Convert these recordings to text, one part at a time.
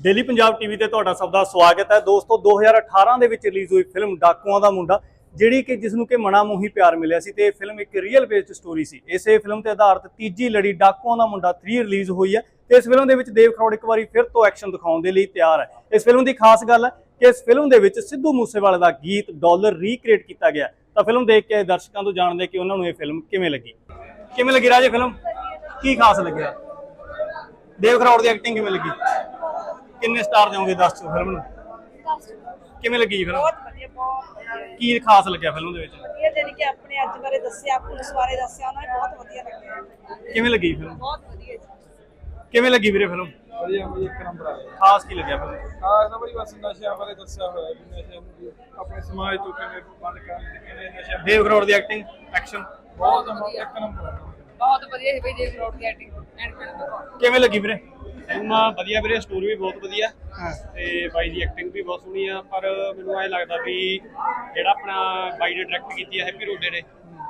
Daily Punjab TV ਤੇ ਤੁਹਾਡਾ ਸਭ ਦਾ ਸਵਾਗਤ ਹੈ। ਦੋਸਤੋ 2018 ਦੇ ਵਿੱਚ ਰਿਲੀਜ਼ ਹੋਈ ਫਿਲਮ ਡਾਕੂਆਂ ਦਾ ਮੁੰਡਾ, ਜਿਹੜੀ ਕਿ ਜਿਸ ਨੂੰ ਕਿ ਮਣਾ ਮੋਹੀ ਪਿਆਰ ਮਿਲਿਆ ਸੀ ਤੇ ਇਹ ਫਿਲਮ ਇੱਕ ਰੀਅਲ ਬੇਸਡ ਸਟੋਰੀ ਸੀ। ਇਸੇ ਫਿਲਮ ਤੇ ਆਧਾਰਿਤ ਤੀਜੀ ਲੜੀ ਡਾਕੂਆਂ ਦਾ ਮੁੰਡਾ 3 ਰਿਲੀਜ਼ ਹੋਈ ਹੈ ਤੇ ਇਸ ਫਿਲਮ ਦੇ ਵਿੱਚ ਦੇਵ ਖਰੋੜ ਇੱਕ ਵਾਰੀ ਫਿਰ ਤੋਂ ਐਕਸ਼ਨ ਦਿਖਾਉਣ ਦੇ ਲਈ ਤਿਆਰ ਹੈ। ਇਸ ਫਿਲਮ ਦੀ ਖਾਸ ਗੱਲ ਹੈ ਕਿ ਇਸ ਫਿਲਮ ਦੇ ਵਿੱਚ ਸਿੱਧੂ ਮੂਸੇਵਾਲੇ ਦਾ ਗੀਤ ਡਾਲਰ ਰੀਕ੍ਰੀਏਟ ਕੀਤਾ ਗਿਆ ਤਾਂ ਫਿਲਮ ਦੇਖ ਕੇ ਦਰਸ਼ਕਾਂ ਤੋਂ ਜਾਣਦੇ ਕਿ ਉਹਨਾਂ ਨੂੰ ਇਹ ਫਿਲਮ ਕਿਵੇਂ ਲੱਗੀ? ਕਿਵੇਂ ਲੱਗੀ ਰਾਜੇ ਫਿਲਮ? ਕੀ ਖਾਸ ਲੱਗਿਆ? ਦੇਵ ਖਰੋੜ ਦੀ ਐਕਟਿੰਗ ਕਿਵੇਂ ਲੱਗੀ? ਕਿੰਨੇ ਸਟਾਰ ਦਿਓਗੇ 10 ਚੋਂ ਫਿਲਮ ਨੂੰ? ਕਿਵੇਂ ਲੱਗੀ ਫਿਲਮ ਬਹੁਤ ਵਧੀਆ ਬਹੁਤ ਵਧੀਆ। ਕੀ ਖਾਸ ਲੱਗਿਆ ਫਿਲਮ ਦੇ ਵਿੱਚ? ਇਹ ਜਿਹੜੀ ਕਿ ਆਪਣੇ ਅੱਜ ਬਾਰੇ ਦੱਸਿਆ ਪੁਲਿਸ ਬਾਰੇ ਦੱਸਿਆ ਉਹਨਾਂ ਨੇ ਬਹੁਤ ਵਧੀਆ ਲੱਗਿਆ। ਕਿਵੇਂ ਲੱਗੀ ਫਿਲਮ ਬਹੁਤ ਵਧੀਆ ਜੀ। ਕਿਵੇਂ ਲੱਗੀ ਵੀਰੇ ਫਿਲਮ ਵਧੀਆ ਬਈ ਇੱਕ ਨੰਬਰ ਆ। ਗਿਆ ਖਾਸ ਕੀ ਲੱਗਿਆ ਫਿਲਮ ਹਾਂ ਨਾ ਬੜੀ ਬਸ ਨਸ਼ਿਆਂ ਬਾਰੇ ਦੱਸਿਆ ਹੋਇਆ ਵੀ ਨਸ਼ਿਆਂ ਨੂੰ ਵੀ ਆਪਣੇ ਸਮਾਜ ਤੋਂ ਕਿਵੇਂ ਬੰਦ ਕਰਨ ਤੇ ਕਿਵੇਂ ਨਸ਼ਾ ਦੇਵ ਖਰੋੜ ਦੀ ਐਕਟਿੰਗ ਐਕਸ਼ਨ ਬਹੁਤ ਨੰਬਰ ਇੱਕ ਨੰਬਰ ਆ। ਬਹੁਤ ਵਧੀਆ ਸੀ ਬਈ ਦੇਵ ਰੋਡ ਦੀ ਐਕਟਿੰਗ ਐਂਡ ਫਿਲਮ ਕਿਵੇਂ ਲੱਗੀ ਵੀਰੇ? ਫਿਲਮ ਵਧੀਆ ਵੀਰੇ ਸਟੋਰੀ ਵੀ ਬਹੁਤ ਵਧੀਆ। ਤੇ ਬਾਈ ਦੀ ਐਕਟਿੰਗ ਵੀ ਬਹੁਤ ਸੋਹਣੀ ਆ ਪਰ ਮੈਨੂੰ ਐ ਲੱਗਦਾ ਵੀ ਜਿਹੜਾ ਆਪਣਾ ਬਾਈ ਨੇ ਡਾਇਰੈਕਟ ਕੀਤੀ ਆ ਹੈਪੀ ਰੋਡੇ ਨੇ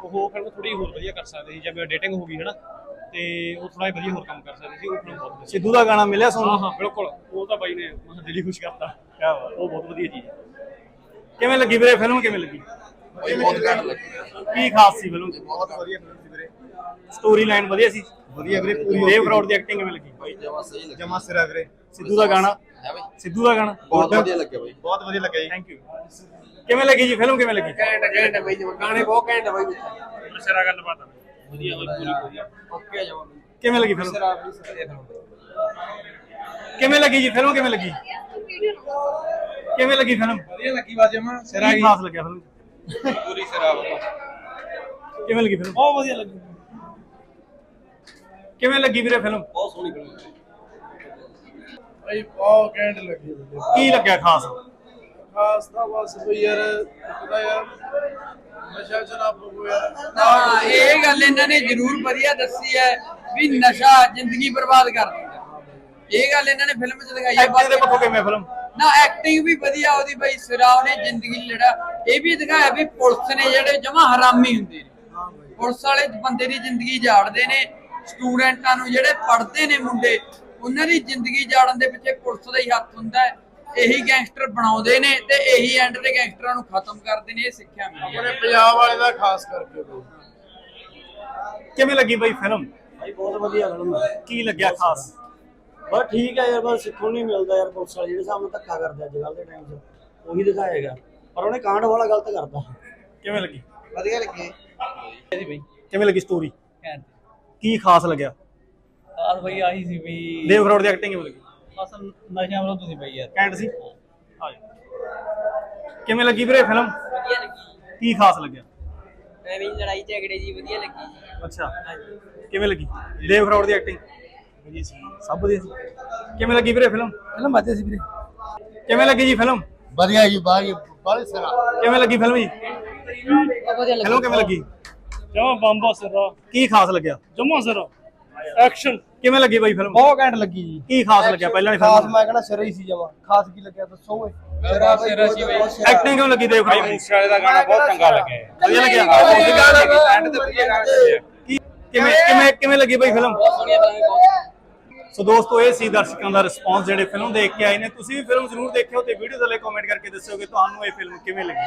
ਉਹ ਫਿਲਮ ਥੋੜੀ ਹੋਰ ਵਧੀਆ ਕਰ ਸਕਦੇ ਸੀ ਜਿਵੇਂ ਐਡੀਟਿੰਗ ਹੋ ਗਈ ਹਨਾ। ਤੇ ਉਹ ਥੋੜਾ ਵਧੀਆ ਹੋਰ ਕੰਮ ਕਰ ਸਕਦੇ ਸੀ ਉਹ ਫਿਲਮ ਬਹੁਤ ਵਧੀਆ ਸਿੱਧੂ ਦਾ ਗਾਣਾ ਮਿਲਿਆ ਹਾਂ ਸੋਨੂੰ? ਹਾਂ ਬਿਲਕੁਲ। ਉਹ ਤਾਂ ਬਾਈ ਨੇ ਮਨ ਦਿਲ ਹੀ ਖੁਸ਼ ਕਰਤਾ। ਕੀ ਬਾਤ। ਉਹ ਬਹੁਤ ਵਧੀਆ ਚੀਜ਼ ਹੈ ਕਿਵੇਂ ਲੱਗੀ ਵੀਰੇ ਫਿਲਮ ਕਿਵੇਂ ਲੱਗੀ? ਬਹੁਤ ਘੱਟ ਲੱਗੀ। ਕੀ ਖਾਸ ਸੀ ਫਿਲਮ ਬਹੁਤ ਵਧੀਆ ਫਿਲਮ ਸੀ ਵੀਰੇ। ਸਟੋਰੀ ਲਾਈਨ ਵਧੀਆ ਸੀ? ਵਧੀਆ ਵੀਰੇ ਪੂਰੀ ਦੇਵ ਖਰੋੜ ਦੀ ਐਕਟਿੰਗ ਕਿਵੇਂ ਲੱਗੀ? ਬਾਈ ਜਮਾ ਸਹੀ ਲੱਗੀ। ਜਮਾ ਸਿਰਾ ਵੀਰੇ ਸਿੱਧੂ ਦਾ ਗਾਣਾ? ਹੈ ਬਈ। ਸਿੱਧੂ ਦਾ ਗਾਣਾ? ਬਹੁਤ ਵਧੀਆ ਲੱਗਿਆ ਬਾਈ। ਬਹੁਤ ਵਧੀਆ ਲੱਗਿਆ ਜੀ। ਥੈਂਕ ਯੂ ਕਿਵੇਂ ਲੱਗੀ ਜੀ? ਫਿਲਮ ਕਿਵੇਂ ਲੱਗੀ? ਘੈਂਟ ਘੈਂਟ ਬਈ ਗਾਣੇ ਬਹੁਤ ਘੈਂਟ ਬਾਈ ਸਿਰਾ ਗੱਲਬਾਤ ਵਧੀਆ ਬਾਈ ਪੂਰੀ ਵਧੀਆ ਓਕੇ ਜਮਾ ਕਿਵੇਂ ਲੱਗੀ ਫਿਲਮ ਸਿਰਾ ਕਿਵੇਂ ਲੱਗੀ ਜੀ? ਫਿਲਮ ਕਿਵੇਂ ਲੱਗੀ? ਕਿਵੇਂ ਲੱਗੀ ਫਿਲਮ ਵਧੀਆ ਲੱਗੀ ਬਾਜ ਜਮਾ ਸਿਰਾ ਕੀ ਖਾਸ ਲੱਗਿਆ ਫਿਲਮ ਪੂਰੀ ਸਿਰਾ ਕਿਵੇਂ ਲੱਗੀ ਫਿਲਮ ਬਹੁਤ ਵਧੀਆ ਲੱਗੀ। ਕਿਵੇਂ ਲੱਗੀ ਵੀਰੇ ਫਿਲਮ ਬਹੁਤ ਸੋਹਣੀ ਫਿਲਮ ਬਾਈ ਬਹੁਤ ਘੈਂਟ ਲੱਗੀ ਕੀ ਲੱਗਿਆ ਖਾਸ? ਖਾਸ ਤਾਂ ਬਸ ਬਈ ਯਾਰ ਪਤਾ ਯਾਰ ਨਸ਼ਾ ਸ਼ਰਾਬ ਪਕੋ ਯਾਰ। ਹਾਂ ਇਹ ਗੱਲ ਇਹਨਾਂ ਨੇ ਜ਼ਰੂਰ ਵਧੀਆ ਦੱਸੀ ਹੈ ਵੀ ਨਸ਼ਾ ਜ਼ਿੰਦਗੀ ਬਰਬਾਦ ਕਰ ਦਿੰਦਾ ਇਹ ਗੱਲ ਇਹਨਾਂ ਨੇ ਫਿਲਮ 'ਚ ਦਿਖਾਈ ਹੈ। ਐਕਟਿੰਗ ਦੇ ਪੱਖੋਂ ਕਿਵੇਂ ਫਿਲਮ ਨਾ ਐਕਟਿੰਗ ਵੀ ਵਧੀਆ ਉਹਦੀ ਬਈ ਸਿਰਾ ਉਹਨੇ ਜ਼ਿੰਦਗੀ ਜਿਹੜਾ ਇਹ ਵੀ ਦਿਖਾਇਆ ਵੀ ਪੁਲਿਸ ਨੇ ਜਿਹੜੇ ਜਮਾ ਹਰਾਮੀ ਹੁੰਦੇ ਨੇ। ਪੁਲਿਸ ਵਾਲੇ ਬੰਦੇ ਦੀ ਜ਼ਿੰਦਗੀ ਜਾੜਦੇ ਨੇ ਸਟੂਡੈਂਟਾਂ ਨੂੰ ਜਿਹੜੇ ਪੜ੍ਹਦੇ ਨੇ ਮੁੰਡੇ ਉਹਨਾਂ ਦੀ ਜ਼ਿੰਦਗੀ ਜਾੜਨ ਦੇ ਪਿੱਛੇ ਪੁਲਿਸ ਦਾ ਹੀ ਹੱਥ ਹੁੰਦਾ ਹੈ। ਇਹੀ ਗੈਂਗਸਟਰ ਬਣਾਉਂਦੇ ਨੇ ਤੇ ਇਹੀ ਐਂਡ ਤੇ ਗੈਂਗਸਟਰਾਂ ਨੂੰ ਖਤਮ ਕਰਦੇ ਨੇ ਇਹ ਸਿੱਖਿਆ ਮਿਲੀ ਹੈ। ਆਪਣੇ ਪੰਜਾਬ ਵਾਲੇ ਦਾ ਖਾਸ ਕਰਕੇ ਬਈ ਕਿਵੇਂ ਲੱਗੀ ਬਈ ਫਿਲਮ ਭਾਈ ਬਹੁਤ ਵਧੀਆ ਫਿਲਮ ਕੀ ਲੱਗਿਆ ਖਾਸ? ਬਸ ਠੀਕ ਹੈ ਯਾਰ ਬਸ ਸਿੱਖਣ ਨਹੀਂ ਮਿਲਦਾ ਯਾਰ ਪੁਲਿਸ ਵਾਲੇ ਜਿਹੜੇ ਨਾਲ ਧੱਕਾ ਕਰਦੇ ਅੱਜ ਕੱਲ ਦੇ ਟਾਈਮ 'ਚ ਉਹੀ ਦਿਖਾਏਗਾ। ਪਰ ਉਹਨੇ ਕਾਂਡ ਵਾਲਾ ਗਲਤ ਕਰਤਾ। ਕਿਵੇਂ ਲੱਗੀ? ਵਧੀਆ ਲੱਗੀ। ਕਿਵੇਂ ਲੱਗੀ ਸਟੋਰੀ ਕੀ ਖਾਸ ਲੱਗਿਆ? ਆਸ ਬਈ ਆਹੀ ਸੀ ਵੀ ਦੇਵ ਖਰੋੜ ਦੀ ਐਕਟਿੰਗ ਕਿਵੇਂ ਲੱਗੀ ਬਸ ਨਸ਼ਿਆਂ ਵੱਲੋਂ ਤੁਸੀਂ ਬਈ ਯਾਰ। ਕੈਂਟ ਸੀ? ਆ ਜਾਓ। ਕਿਵੇਂ ਲੱਗੀ ਵੀਰੇ ਫਿਲਮ ਵਧੀਆ ਲੱਗੀ। ਕੀ ਖਾਸ ਲੱਗਿਆ? ਐਵੇਂ ਲੜਾਈ ਝਗੜੇ ਜੀ ਵਧੀਆ ਲੱਗੀ ਅੱਛਾ। ਕਿਵੇਂ ਲੱਗੀ? ਦੇਵ ਖਰੋੜ ਦੀ ਐਕਟਿੰਗ ਵਧੀਆ ਸੀ। ਸਭ ਵਧੀਆ ਸੀ। ਕਿਵੇਂ ਲੱਗੀ ਵੀਰੇ ਫਿਲਮ ਫਿਲਮ ਵਧੀਆ ਸੀ ਵੀਰੇ। ਕਿਵੇਂ ਲੱਗੀ ਜੀ ਫਿਲਮ ਵਧੀਆ ਜੀ ਬਾਈ ਬਾਲੇ ਸਿਰਾ ਕਿਵੇਂ ਲੱਗੀ ਫਿਲਮ ਜੀ? ਵਧੀਆ ਫਿਲਮ ਕਿਵੇਂ ਲੱਗੀ? ਜਮਾ ਬੰਬਾ ਸਿਰਾ ਕੀ ਖਾਸ ਲੱਗਿਆ? ਜਮਾ ਸਿਰਾ ਐਕਸ਼ਨ ਕਿਵੇਂ ਲੱਗੀ ਬਾਈ ਫਿਲਮ ਬਹੁਤ ਘੈਂਟ ਲੱਗੀ ਜੀ। ਕੀ ਖਾਸ ਲੱਗਿਆ? ਪਹਿਲਾਂ ਵਾਲੀ ਖਾਸ ਫਿਲਮ ਮੈਂ ਕਹਿੰਦਾ ਸਿਰਾ ਹੀ ਸੀ ਜਮਾ। ਖਾਸ ਕੀ ਲੱਗਿਆ ਦੱਸੋ ਓਏ? ਸਿਰਾ ਸਿਰਾ ਸੀ ਬਾਈ। ਐਕਟਿੰਗ ਕਿਵੇਂ ਲੱਗੀ ਦੇਵ ਖਰੋੜ ਦੀ ਵਾਲੇ ਦਾ ਗਾਣਾ ਬਹੁਤ ਚੰਗਾ ਲੱਗਿਆ। ਵਧੀਆ ਲੱਗਿਆ? ਐਂਡ ਤੇ ਵਧੀਆ ਗਾਣਾ ਕੀ- ਕਿਵੇਂ ਕਿਵੇਂ ਕਿਵੇਂ ਲੱਗੀ ਬਈ ਫਿਲਮ ਸੋ ਦੋਸਤੋ ਇਹ ਸੀ ਦਰਸ਼ਕਾਂ ਦਾ ਰਿਸਪੌਂਸ ਜਿਹੜੇ ਫਿਲਮ ਦੇਖ ਕੇ ਆਏ ਨੇ। ਤੁਸੀਂ ਵੀ ਫਿਲਮ ਜ਼ਰੂਰ ਦੇਖਿਓ ਤੇ ਵੀਡੀਓ ਥੱਲੇ ਕਮੈਂਟ ਕਰਕੇ ਦੱਸਿਓ ਕਿ ਤੁਹਾਨੂੰ ਇਹ ਫਿਲਮ ਕਿਵੇਂ ਲੱਗੀ।